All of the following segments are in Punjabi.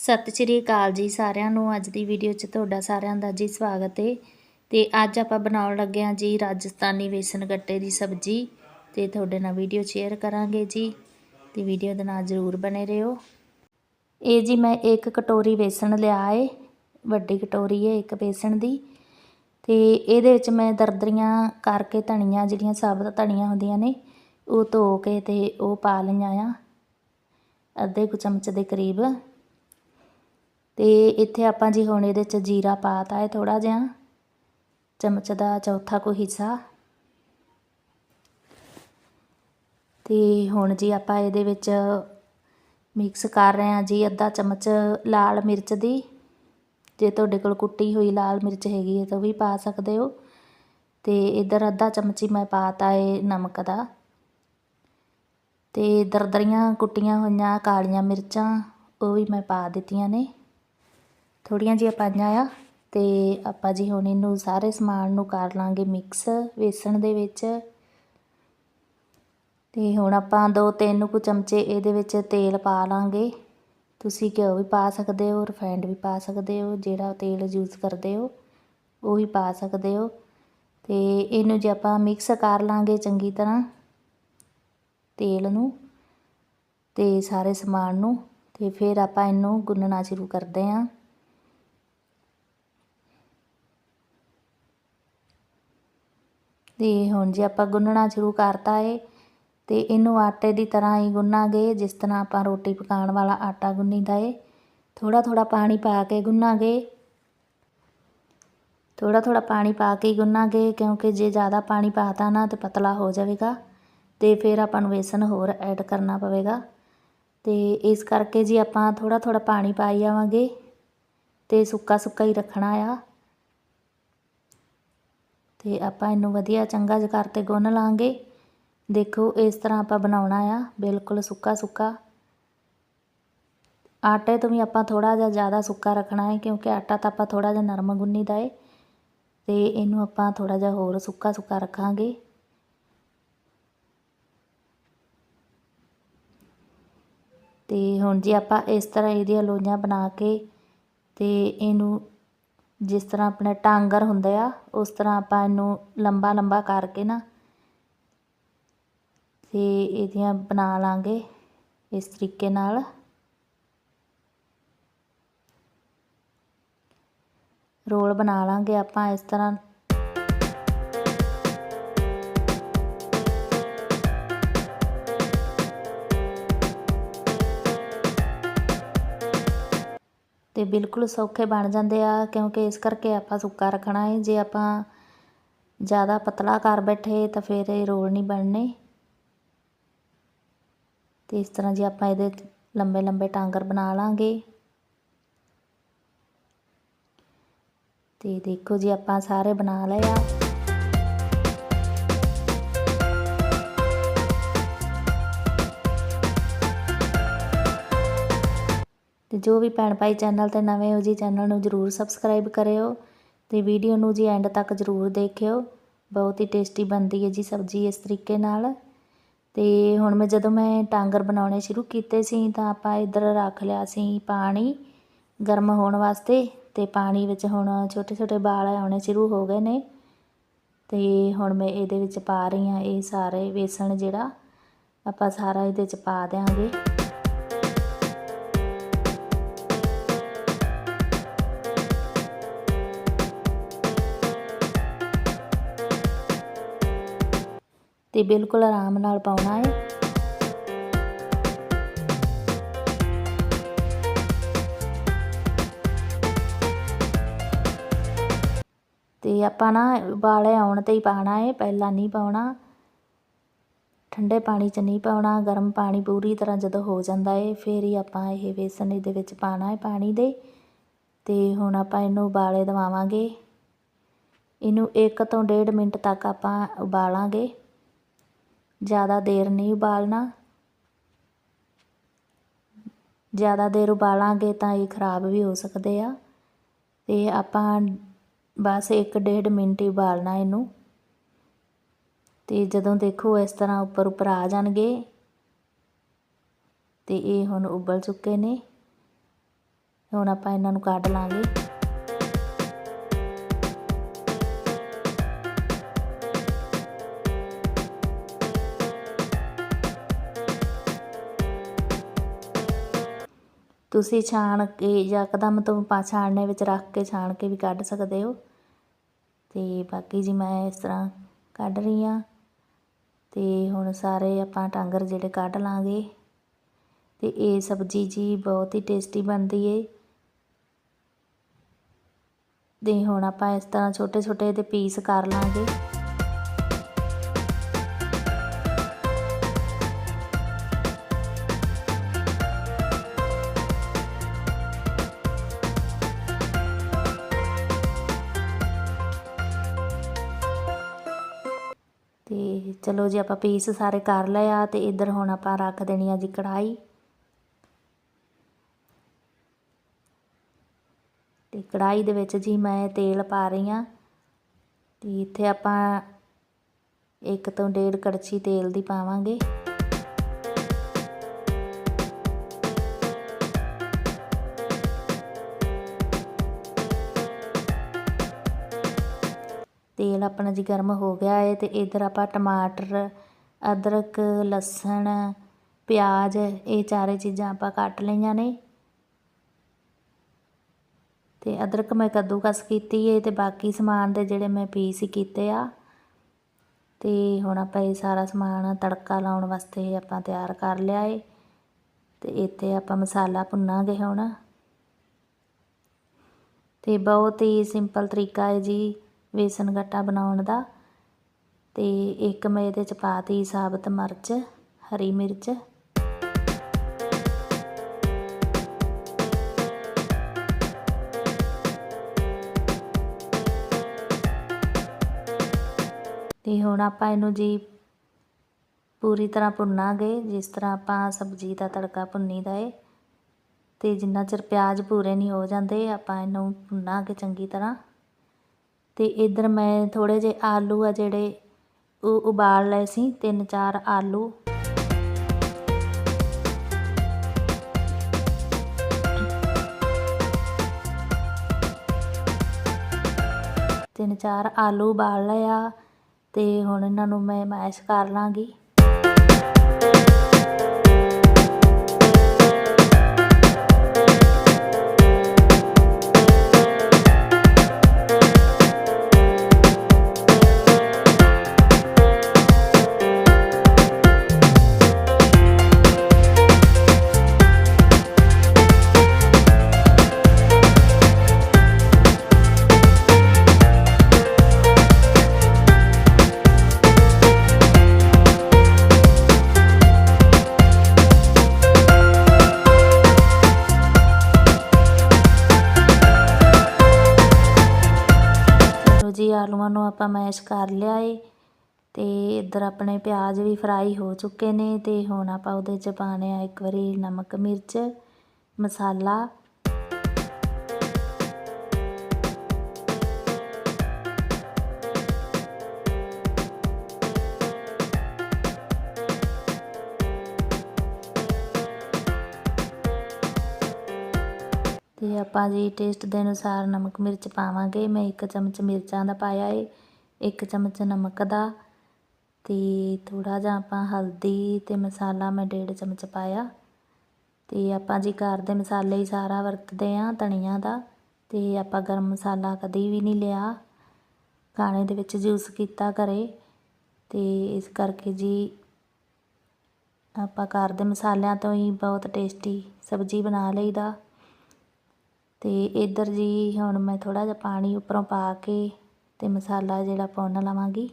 ਸਤਿ ਸ਼੍ਰੀ ਅਕਾਲ ਜੀ ਸਾਰਿਆਂ ਨੂੰ। ਅੱਜ ਦੀ ਵੀਡੀਓ 'ਚ ਤੁਹਾਡਾ ਸਾਰਿਆਂ ਦਾ ਜੀ ਸਵਾਗਤ ਹੈ ਤੇ ਅੱਜ ਆਪਾਂ ਬਣਾਉਣ ਲੱਗੇ ਹਾਂ ਜੀ ਰਾਜਸਥਾਨੀ ਵੇਸਣ ਗੱਟੇ ਦੀ ਸਬਜ਼ੀ। ਤੇ ਤੁਹਾਡੇ ਨਾਲ ਵੀਡੀਓ ਸ਼ੇਅਰ ਕਰਾਂਗੇ ਜੀ। ਤੇ ਵੀਡੀਓ ਦੇ ਨਾਲ ਜ਼ਰੂਰ ਬਨੇ ਰਹੋ। ਇਹ ਜੀ ਮੈਂ ਇੱਕ ਕਟੋਰੀ ਵੇਸਣ ਲਿਆ ਏ। ਵੱਡੀ ਕਟੋਰੀ ਹੈ ਇੱਕ ਵੇਸਣ ਦੀ। ਤੇ ਇਹਦੇ ਵਿੱਚ ਮੈਂ ਦਰਦਰੀਆਂ ਕਰਕੇ ਧਨੀਆਂ ਜਿਹੜੀਆਂ ਸਾਬਤ ਧਨੀਆਂ ਹੁੰਦੀਆਂ ਨੇ, ਉਹ ਧੋ ਕੇ ਤੇ ਉਹ ਪਾ ਲਈਆਂ ਆ। ਅੱਧੇ ਕੁ ਚਮਚ ਦੇ ਕਰੀਬ। ਅਤੇ ਇੱਥੇ ਆਪਾਂ ਜੀ ਹੁਣ ਇਹਦੇ 'ਚ ਜੀਰਾ ਪਾਤਾ ਹੈ ਥੋੜ੍ਹਾ ਜਿਹਾ, ਚਮਚ ਦਾ ਚੌਥਾ ਕੋ ਹਿੱਸਾ। ਤੇ ਹੁਣ ਜੀ ਆਪਾਂ ਇਹਦੇ ਵਿੱਚ ਮਿਕਸ ਕਰ ਰਹੇ ਹਾਂ ਜੀ ਅੱਧਾ ਚਮਚ ਲਾਲ ਮਿਰਚ ਦੀ। ਜੇ ਤੁਹਾਡੇ ਕੋਲ ਕੁੱਟੀ ਹੋਈ ਲਾਲ ਮਿਰਚ ਹੈਗੀ ਹੈ ਤਾਂ ਵੀ ਪਾ ਸਕਦੇ ਹੋ। ਤੇ ਇਧਰ ਅੱਧਾ ਚਮਚ ਹੀ ਮੈਂ ਪਾਤਾ ਹੈ ਨਮਕ ਦਾ। ਤੇ ਦਰਦਰੀਆਂ ਕੁੱਟੀਆਂ ਹੋਈਆਂ ਕਾਲੀਆਂ ਮਿਰਚਾਂ ਉਹ ਵੀ ਮੈਂ ਪਾ ਦਿੱਤੀਆਂ ਨੇ। ਥੋੜੀਆਂ ਜਿਹੀਆਂ ਪਾਈਆਂ ਆ ਤੇ ਆਪਾਂ ਜੀ ਹੁਣ ਇਹਨੂੰ ਸਾਰੇ ਸਮਾਨ ਨੂੰ ਕਰ ਲਾਂਗੇ ਮਿਕਸ ਵੇਸਣ ਦੇ ਵਿੱਚ। ਤੇ ਹੁਣ ਆਪਾਂ ਦੋ ਤਿੰਨ ਕੁ ਚਮਚੇ ਇਹਦੇ ਵਿੱਚ ਤੇਲ ਪਾ ਲਾਂਗੇ। ਤੁਸੀਂ ਘਿਓ ਵੀ ਪਾ ਸਕਦੇ ਹੋ ਰਿਫਾਈਂਡ ਵੀ ਪਾ ਸਕਦੇ ਹੋ, ਜਿਹੜਾ ਤੇਲ ਯੂਜ਼ ਕਰਦੇ ਹੋ, ਉਹ ਵੀ ਪਾ ਸਕਦੇ ਹੋ। ਤੇ ਇਹਨੂੰ ਜੇ ਆਪਾਂ ਮਿਕਸ ਕਰ ਲਾਂਗੇ ਚੰਗੀ ਤਰ੍ਹਾਂ ਤੇਲ ਨੂੰ ਤੇ ਸਾਰੇ ਸਮਾਨ ਨੂੰ ਤੇ ਫਿਰ ਆਪਾਂ ਇਹਨੂੰ ਗੁੰਨਣਾ ਸ਼ੁਰੂ ਕਰਦੇ ਆਂ ਤੇ ਹੁਣ ਜੇ ਆਪਾਂ ਗੁੰਨਣਾ ਸ਼ੁਰੂ ਕਰਤਾ ਏ, ਤੇ ਇਹਨੂੰ ਆਟੇ ਦੀ ਤਰ੍ਹਾਂ ਹੀ ਗੁੰਨਾਂਗੇ, ਜਿਸ ਤਰ੍ਹਾਂ ਆਪਾਂ ਰੋਟੀ ਪਕਾਉਣ ਵਾਲਾ ਆਟਾ ਗੁੰਨੀਦਾ ਏ। ਥੋੜਾ ਥੋੜਾ ਪਾਣੀ ਪਾ ਕੇ ਗੁੰਨਾਂਗੇ। ਥੋੜਾ ਥੋੜਾ ਪਾਣੀ ਪਾ ਕੇ ਗੁੰਨਾਂਗੇ, ਕਿਉਂਕਿ ਜੇ ਜ਼ਿਆਦਾ ਪਾਣੀ ਪਾਤਾ ਨਾ ਤੇ ਪਤਲਾ ਹੋ ਜਾਵੇਗਾ, ਤੇ ਫਿਰ ਆਪਾਂ ਨੂੰ ਵੇਸਣ ਹੋਰ ਐਡ ਕਰਨਾ ਪਵੇਗਾ। ਤੇ ਇਸ ਕਰਕੇ ਜੀ ਆਪਾਂ ਥੋੜਾ ਥੋੜਾ ਪਾਣੀ ਪਾਈ ਜਾਵਾਂਗੇ ਤੇ ਸੁੱਕਾ ਸੁੱਕਾ ਹੀ ਰੱਖਣਾ ਆ। ਤੇ ਆਪਾਂ ਇਹਨੂੰ ਵਧੀਆ ਚੰਗਾ ਜਿਹਾ ਕਰਤੇ ਗੁੰਨ ਲਾਂਗੇ। ਦੇਖੋ, ਇਸ ਤਰ੍ਹਾਂ ਆਪਾਂ ਬਣਾਉਣਾ ਆ। ਬਿਲਕੁਲ ਸੁੱਕਾ ਸੁੱਕਾ। ਆਟੇ ਤੋਂ ਵੀ ਆਪਾਂ ਥੋੜਾ ਜਿਹਾ ਜ਼ਿਆਦਾ ਸੁੱਕਾ ਰੱਖਣਾ ਹੈ, ਕਿਉਂਕਿ ਆਟਾ ਤਾਂ ਆਪਾਂ ਥੋੜਾ ਜਿਹਾ ਨਰਮ ਗੁੰਨੀਦਾ ਏ। ਤੇ ਇਹਨੂੰ ਆਪਾਂ ਥੋੜਾ ਜਿਹਾ ਹੋਰ ਸੁੱਕਾ ਸੁੱਕਾ ਰੱਖਾਂਗੇ। ਤੇ ਹੁਣ ਜੀ ਆਪਾਂ ਇਸ ਤਰ੍ਹਾਂ ਇਹਦੀਆਂ ਲੋਈਆਂ ਬਣਾ ਕੇ ਤੇ ਇਹਨੂੰ ਜਿਸ ਤਰ੍ਹਾਂ ਆਪਣੇ ਟਾਂਗਰ ਹੁੰਦੇ ਆ, ਉਸ ਤਰ੍ਹਾਂ ਆਪਾਂ ਇਹਨੂੰ ਲੰਬਾ ਲੰਬਾ ਕਰਕੇ ਨਾ ਤੇ ਇਹਦੀਆਂ ਬਣਾ ਲਾਂਗੇ ਇਸ ਤਰੀਕੇ ਨਾਲ। ਰੋਲ ਬਣਾ ਲਾਂਗੇ ਆਪਾਂ ਇਸ ਤਰ੍ਹਾਂ। ਤੇ ਬਿਲਕੁਲ ਸੌਖੇ ਬਣ ਜਾਂਦੇ ਆ, ਕਿਉਂਕਿ ਇਸ ਕਰਕੇ ਆਪਾਂ ਸੁੱਕਾ ਰੱਖਣਾ ਹੈ ਜੇ ਆਪਾਂ ਜ਼ਿਆਦਾ ਪਤਲਾ ਕਰ ਬੈਠੇ ਤਾਂ ਫਿਰ ਇਹ ਰੋਲ ਨਹੀਂ ਬਣਨੇ। ਤੇ ਇਸ ਤਰ੍ਹਾਂ ਜੇ ਆਪਾਂ ਇਹਦੇ ਲੰਬੇ ਲੰਬੇ ਟਾਂਗਰ ਬਣਾ ਲਾਂਗੇ। ਤੇ ਦੇਖੋ ਜੀ, ਆਪਾਂ ਸਾਰੇ ਬਣਾ ਲਏ ਆ। ਜੋ ਵੀ ਭੈਣ ਭਾਈ ਚੈਨਲ ਤੇ ਨਵੇਂ ਹੋ ਜੀ, ਚੈਨਲ ਨੂੰ ਜਰੂਰ ਸਬਸਕ੍ਰਾਈਬ ਕਰਿਓ ਤੇ ਵੀਡੀਓ ਨੂੰ ਜੀ ਐਂਡ ਤੱਕ ਜਰੂਰ ਦੇਖਿਓ। ਬਹੁਤ ਹੀ ਟੇਸਟੀ ਬਣਦੀ ਹੈ ਜੀ ਸਬਜ਼ੀ ਇਸ ਤਰੀਕੇ ਨਾਲ। ਤੇ ਹੁਣ ਮੈਂ ਜਦੋਂ ਮੈਂ ਟਾਂਗਰ ਬਣਾਉਣੇ ਸ਼ੁਰੂ ਕੀਤੇ ਸੀ ਤਾਂ ਆਪਾਂ ਇੱਧਰ ਰੱਖ ਲਿਆ ਸੀ ਪਾਣੀ ਗਰਮ ਹੋਣ ਵਾਸਤੇ ਤੇ ਪਾਣੀ ਵਿੱਚ ਹੁਣ ਛੋਟੇ ਛੋਟੇ ਵਾਲ ਆਉਣੇ ਸ਼ੁਰੂ ਹੋ ਗਏ ਨੇ। ਤੇ ਹੁਣ ਮੈਂ ਇਹਦੇ ਵਿੱਚ ਪਾ ਰਹੀ ਹਾਂ ਇਹ ਸਾਰੇ ਵੇਸਣ ਜਿਹੜਾ ਆਪਾਂ ਸਾਰਾ ਇਹਦੇ ਵਿੱਚ ਪਾ ਦੇਾਂਗੇ ਤੇ ਬਿਲਕੁਲ ਆਰਾਮ ਨਾਲ ਪਾਉਣਾ ਹੈ। ਤੇ ਆਪਾਂ ਨਾ ਉਬਾਲੇ ਆਉਣ ਤੇ ਹੀ ਪਾਣਾ ਹੈ, ਪਹਿਲਾਂ ਨਹੀਂ ਪਾਉਣਾ। ਠੰਡੇ ਪਾਣੀ 'ਚ ਨਹੀਂ ਪਾਉਣਾ, ਗਰਮ ਪਾਣੀ ਪੂਰੀ ਤਰ੍ਹਾਂ ਜਦੋਂ ਹੋ ਜਾਂਦਾ ਹੈ, ਫਿਰ ਹੀ ਆਪਾਂ ਇਹ ਵੇਸਣ ਇਹਦੇ ਵਿੱਚ ਪਾਣਾ ਹੈ ਪਾਣੀ ਦੇ। ਤੇ ਹੁਣ ਆਪਾਂ ਇਹਨੂੰ ਉਬਾਲੇ ਦਵਾਵਾਂਗੇ। ਇਹਨੂੰ 1 ਤੋਂ 1.5 ਮਿੰਟ ਤੱਕ ਆਪਾਂ ਉਬਾਲਾਂਗੇ। ਜ਼ਿਆਦਾ ਦੇਰ ਨਹੀਂ ਉਬਾਲਣਾ। ਜ਼ਿਆਦਾ ਦੇਰ ਉਬਾਲਾਂਗੇ ਤਾਂ ਇਹ ਖਰਾਬ ਵੀ ਹੋ ਸਕਦੇ ਆ। ਤੇ ਆਪਾਂ ਬਸ 1.5 ਮਿੰਟ ਹੀ ਉਬਾਲਣਾ ਇਹਨੂੰ। ਤੇ ਜਦੋਂ ਦੇਖੋ ਇਸ ਤਰ੍ਹਾਂ ਉੱਪਰ ਉੱਪਰ ਆ ਜਾਣਗੇ। ਤੇ ਇਹ ਹੁਣ ਉਬਲ ਚੁੱਕੇ ਨੇ। ਹੁਣ ਆਪਾਂ ਇਹਨਾਂ ਨੂੰ ਕੱਢ ਲਾਂਗੇ। ਤੁਸੀਂ ਛਾਣ ਕੇ ਯਕਦਮ ਤੋਂ ਪਾ ਛਾਣਨੇ ਵਿੱਚ ਰੱਖ ਕੇ ਛਾਣ ਕੇ ਵੀ ਕੱਢ ਸਕਦੇ ਹੋ। ਤੇ ਬਾਕੀ ਜੀ ਮੈਂ ਇਸ ਤਰ੍ਹਾਂ ਕੱਢ ਰਹੀ ਹਾਂ। ਤੇ ਹੁਣ ਸਾਰੇ ਆਪਾਂ ਟਾਂਗਰ ਜਿਹੜੇ ਕੱਢ ਲਾਂਗੇ। ਤੇ ਇਹ ਸਬਜ਼ੀ ਜੀ ਬਹੁਤ ਹੀ ਟੇਸਟੀ ਬਣਦੀ ਏ। ਤੇ ਹੁਣ ਆਪਾਂ ਇਸ ਤਰ੍ਹਾਂ ਛੋਟੇ ਛੋਟੇ ਇਹਦੇ ਪੀਸ ਕਰ ਲਾਂਗੇ। ਤੇ ਚਲੋ ਜੀ ਆਪਾਂ ਪੀਸ ਸਾਰੇ ਕਰ ਲਏ ਆ ਤੇ ਇੱਧਰ ਹੁਣ ਆਪਾਂ ਰੱਖ ਦੇਣੀ ਆ ਜੀ ਕੜਾਈ ਤੇ ਕੜਾਈ ਦੇ ਵਿੱਚ ਜੀ ਮੈਂ ਤੇਲ ਪਾ ਰਹੀ ਆ। ਤੇ ਇੱਥੇ ਆਪਾਂ ਇੱਕ ਤੋਂ ਡੇਢ ਕੜਛੀ ਤੇਲ ਦੀ ਪਾਵਾਂਗੇ। ਤੇਲ ਆਪਣਾ ਜੀ ਗਰਮ ਹੋ ਗਿਆ ਹੈ ਅਤੇ ਇੱਧਰ ਆਪਾਂ ਟਮਾਟਰ, ਅਦਰਕ, ਲਸਣ, ਪਿਆਜ਼, ਇਹ ਚਾਰੇ ਚੀਜ਼ਾਂ ਆਪਾਂ ਕੱਟ ਲਈਆਂ ਨੇ। ਤੇ ਅਦਰਕ ਮੈਂ ਕੱਦੂਕਸ ਕੀਤੀ ਹੈ ਤੇ ਬਾਕੀ ਸਮਾਨ ਦੇ ਜਿਹੜੇ ਮੈਂ ਪੀਸ ਕੀਤੇ ਆ। ਤੇ ਹੁਣ ਆਪਾਂ ਇਹ ਸਾਰਾ ਸਮਾਨ ਤੜਕਾ ਲਾਉਣ ਵਾਸਤੇ ਆਪਾਂ ਤਿਆਰ ਕਰ ਲਿਆ ਏ। ਤੇ ਇੱਥੇ ਆਪਾਂ ਮਸਾਲਾ ਭੁੰਨਾਂਗੇ ਹੁਣ। ਤੇ ਬਹੁਤ ਹੀ ਸਿੰਪਲ ਤਰੀਕਾ ਹੈ ਜੀ। ਵੇਸਣ ਗੱਟਾ ਬਣਾਉਣ ਦਾ ਤੇ ਇੱਕ ਮੈਂ ਇਹਦੇ ਚ ਪਾਤੀ ਸਾਬਤ ਮਿਰਚ, ਹਰੀ ਮਿਰਚ। ਤੇ ਹੁਣ ਆਪਾਂ ਇਹਨੂੰ ਜੀ ਪੂਰੀ ਤਰ੍ਹਾਂ ਭੁੰਨਾਂਗੇ, ਜਿਸ ਤਰ੍ਹਾਂ ਆਪਾਂ ਸਬਜ਼ੀ ਦਾ ਤੜਕਾ ਭੁੰਨੀਦਾ ਏ। ਤੇ ਜਿੰਨਾ ਚਿਰ ਪਿਆਜ਼ ਪੂਰੇ ਨਹੀਂ ਹੋ ਜਾਂਦੇ, ਆਪਾਂ ਇਹਨੂੰ ਭੁੰਨਾਂਗੇ ਚੰਗੀ ਤਰ੍ਹਾਂ। ਅਤੇ ਇੱਧਰ ਮੈਂ ਥੋੜ੍ਹੇ ਜਿਹੇ ਆਲੂ ਆ ਜਿਹੜੇ ਉਹ ਉਬਾਲ ਲਏ ਸੀ, ਤਿੰਨ ਚਾਰ ਆਲੂ। ਤਿੰਨ ਚਾਰ ਆਲੂ ਉਬਾਲ ਲਏ ਆ ਤੇ ਹੁਣ ਇਹਨਾਂ ਨੂੰ ਮੈਂ ਮੈਸ਼ ਕਰ ਲਾਂਗੀ। ਆਪਾਂ ਮੈਸ਼ ਕਰ ਲਿਆ ਏ ਤੇ ਇੱਧਰ ਆਪਣੇ ਪਿਆਜ਼ ਵੀ ਫਰਾਈ ਹੋ ਚੁੱਕੇ ਨੇ ਤੇ ਹੁਣ ਆਪਾਂ ਉਹਦੇ 'ਚ ਪਾਣੇ ਆ ਇੱਕ ਵਾਰੀ ਨਮਕ, ਮਿਰਚ, ਮਸਾਲਾ। ਤੇ ਆਪਾਂ ਜੀ ਟੇਸਟ ਦੇ ਅਨੁਸਾਰ ਨਮਕ, ਮਿਰਚ ਪਾਵਾਂਗੇ। ਮੈਂ ਇੱਕ ਚਮਚ ਮਿਰਚਾਂ ਦਾ ਪਾਇਆ ਏ। ਇੱਕ ਚਮਚ ਨਮਕ ਦਾ ਤੇ ਥੋੜਾ ਜਿਹਾ ਆਪਾਂ ਹਲਦੀ ਤੇ ਮਸਾਲਾ ਮੈਂ ਡੇਢ ਚਮਚ ਪਾਇਆ। ਤੇ ਆਪਾਂ ਜੀ ਘਰ ਦੇ ਮਸਾਲੇ ਹੀ ਸਾਰਾ ਵਰਤਦੇ ਆ ਧਨੀਆ ਦਾ ਤੇ ਆਪਾਂ ਗਰਮ ਮਸਾਲਾ ਕਦੀ ਵੀ ਨਹੀਂ ਲਿਆ। ਖਾਣੇ ਦੇ ਵਿੱਚ ਯੂਜ਼ ਕੀਤਾ ਘਰੇ ਤੇ ਇਸ ਕਰਕੇ ਜੀ ਆਪਾਂ ਘਰ ਦੇ ਮਸਾਲਿਆਂ ਤੋਂ ਹੀ ਬਹੁਤ ਟੇਸਟੀ ਸਬਜ਼ੀ ਬਣਾ ਲਈਦਾ। ਤੇ ਇੱਧਰ ਜੀ ਹੁਣ ਮੈਂ ਥੋੜਾ ਜਿਹਾ ਪਾਣੀ ਉੱਪਰੋਂ ਪਾ ਕੇ ਤੇ ਮਸਾਲਾ ਜਿਹੜਾ ਭੁੰਨ ਲਵਾਂਗੀ।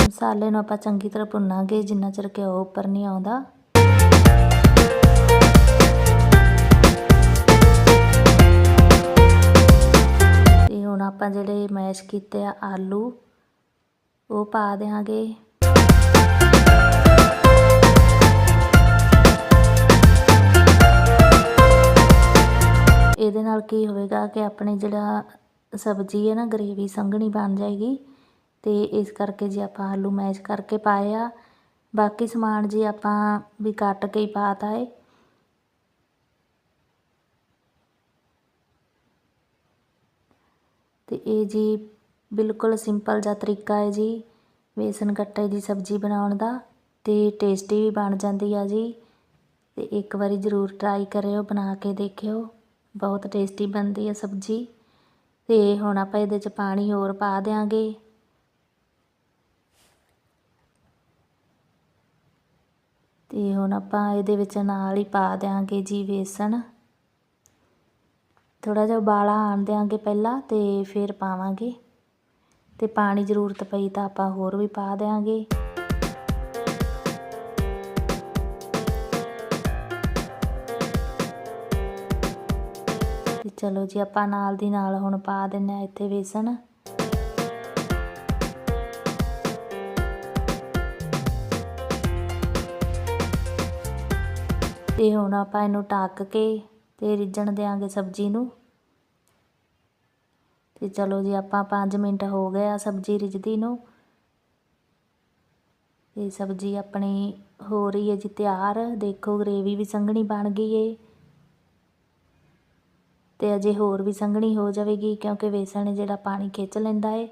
ਮਸਾਲੇ ਨੂੰ ਆਪਾਂ ਚੰਗੀ ਤਰ੍ਹਾਂ ਭੁੰਨਾਂਗੇ, ਜਿੰਨਾ ਚਿਰ ਘਿਓ ਉੱਪਰ ਨਹੀਂ ਆਉਂਦਾ। ਆਪਾਂ ਜਿਹੜੇ ਮੈਸ਼ ਕੀਤੇ ਆ ਆਲੂ, ਉਹ ਪਾ ਦੇਾਂਗੇ ਇਹਦੇ ਨਾਲ ਕੀ ਹੋਵੇਗਾ ਕਿ ਆਪਣੇ ਜਿਹੜਾ ਸਬਜ਼ੀ ਹੈ ਨਾ, ਗਰੇਵੀ ਸੰਘਣੀ ਬਣ ਜਾਏਗੀ। ਤੇ ਇਸ ਕਰਕੇ ਜੇ ਆਪਾਂ ਆਲੂ ਮੈਸ਼ ਕਰਕੇ ਪਾਏ ਆ, ਬਾਕੀ ਸਮਾਨ ਜੇ ਆਪਾਂ ਵੀ ਕੱਟ ਕੇ ਹੀ ਪਾਤਾ ਏ ਤੇ ਇਹ ਜੀ ਬਿਲਕੁਲ ਸਿੰਪਲ ਜਿਹਾ ਤਰੀਕਾ ਹੈ ਜੀ ਬੇਸਨ ਗੱਟੇ ਦੀ ਸਬਜ਼ੀ ਬਣਾਉਣ ਦਾ ਤੇ ਟੇਸਟੀ ਵੀ ਬਣ ਜਾਂਦੀ ਆ ਜੀ। ਤੇ ਇੱਕ ਵਾਰੀ ਜ਼ਰੂਰ ਟਰਾਈ ਕਰਿਓ, ਬਣਾ ਕੇ ਦੇਖਿਓ, ਬਹੁਤ ਟੇਸਟੀ ਬਣਦੀ ਹੈ ਸਬਜ਼ੀ। ਤੇ ਹੁਣ ਆਪਾਂ ਇਹਦੇ 'ਚ ਪਾਣੀ ਹੋਰ ਪਾ ਦਿਆਂਗੇ। ਤੇ ਹੁਣ ਆਪਾਂ ਇਹਦੇ ਵਿੱਚ ਨਾਲ ਹੀ ਪਾ ਦਿਆਂਗੇ ਜੀ ਵੇਸਣ। ਥੋੜਾ ਜਿਹਾ ਉਬਾਲਾ ਆਣ ਦਿਆਂਗੇ ਪਹਿਲਾਂ ਤੇ ਫਿਰ ਪਾਵਾਂਗੇ। ਤੇ ਪਾਣੀ ਜ਼ਰੂਰਤ ਪਈ ਤਾਂ ਆਪਾਂ ਹੋਰ ਵੀ ਪਾ ਦਿਆਂਗੇ। ਤੇ ਚਲੋ ਜੀ, ਆਪਾਂ ਨਾਲ ਦੀ ਨਾਲ ਹੁਣ ਪਾ ਦਿੰਨੇ ਆ ਇੱਥੇ ਵੇਸਣ। ਤੇ ਹੁਣ ਆਪਾਂ ਇਹਨੂੰ ਢੱਕ ਕੇ ਤੇ ਰਿੱਝਣ ਦਿਆਂਗੇ ਸਬਜ਼ੀ ਨੂੰ। ਤੇ ਚਲੋ ਜੀ, ਆਪਾਂ 5 ਮਿੰਟ ਹੋ ਗਏ ਆ ਸਬਜ਼ੀ ਰਿੱਝਦੀ ਨੂੰ। ਤੇ ਸਬਜ਼ੀ ਆਪਣੀ ਹੋ ਰਹੀ ਹੈ ਜੀ ਤਿਆਰ। ਦੇਖੋ, ਗਰੇਵੀ ਵੀ ਸੰਘਣੀ ਬਣ ਗਈ ਏ। ਤੇ ਅਜੇ ਹੋਰ ਵੀ ਸੰਘਣੀ ਹੋ ਜਾਵੇਗੀ, ਕਿਉਂਕਿ ਵੇਸਣ ਜਿਹੜਾ ਪਾਣੀ ਖਿੱਚ ਲੈਂਦਾ ਏ।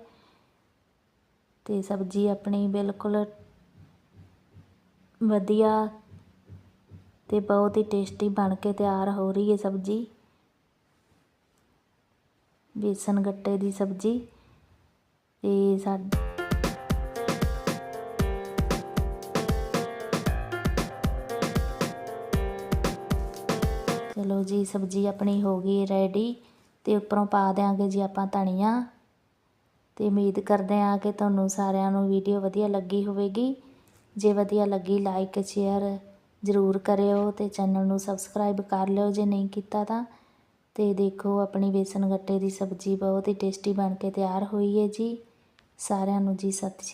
ਤੇ ਸਬਜ਼ੀ ਆਪਣੀ ਬਿਲਕੁਲ ਵਧੀਆ ਤੇ ਬਹੁਤ ਹੀ ਟੇਸਟੀ ਬਣ ਕੇ ਤਿਆਰ ਹੋ ਰਹੀ ਹੈ ਸਬਜ਼ੀ। ਬੇਸਨ ਗੱਟੇ ਦੀ ਸਬਜ਼ੀ ਤੇ ਸਾ ਚਲੋ ਜੀ, ਸਬਜ਼ੀ ਆਪਣੀ ਹੋ ਗਈ ਰੈਡੀ ਤੇ ਉੱਪਰੋਂ ਪਾ ਦਿਆਂਗੇ ਜੀ ਆਪਾਂ ਧਨੀਆ। ਤੇ ਉਮੀਦ ਕਰਦੇ ਆ ਕਿ ਤੁਹਾਨੂੰ ਸਾਰਿਆਂ ਨੂੰ ਵੀਡੀਓ ਵਧੀਆ ਲੱਗੀ ਹੋਵੇਗੀ। ਜੇ ਵਧੀਆ ਲੱਗੀ ਲਾਈਕ ਸ਼ੇਅਰ ਜ਼ਰੂਰ ਕਰਿਓ ਤੇ ਚੈਨਲ ਨੂੰ ਸਬਸਕ੍ਰਾਈਬ ਕਰ ਲਿਓ ਜੇ ਨਹੀਂ ਕੀਤਾ ਤਾਂ। ਤੇ ਦੇਖੋ ਆਪਣੀ ਬੇਸਨ ਗੱਟੇ ਦੀ ਸਬਜ਼ੀ ਬਹੁਤ ਹੀ ਟੇਸਟੀ ਬਣ ਕੇ ਤਿਆਰ ਹੋਈ ਹੈ ਜੀ। ਸਾਰਿਆਂ ਨੂੰ ਜੀ, ਸਤਿ ਸ਼੍ਰੀ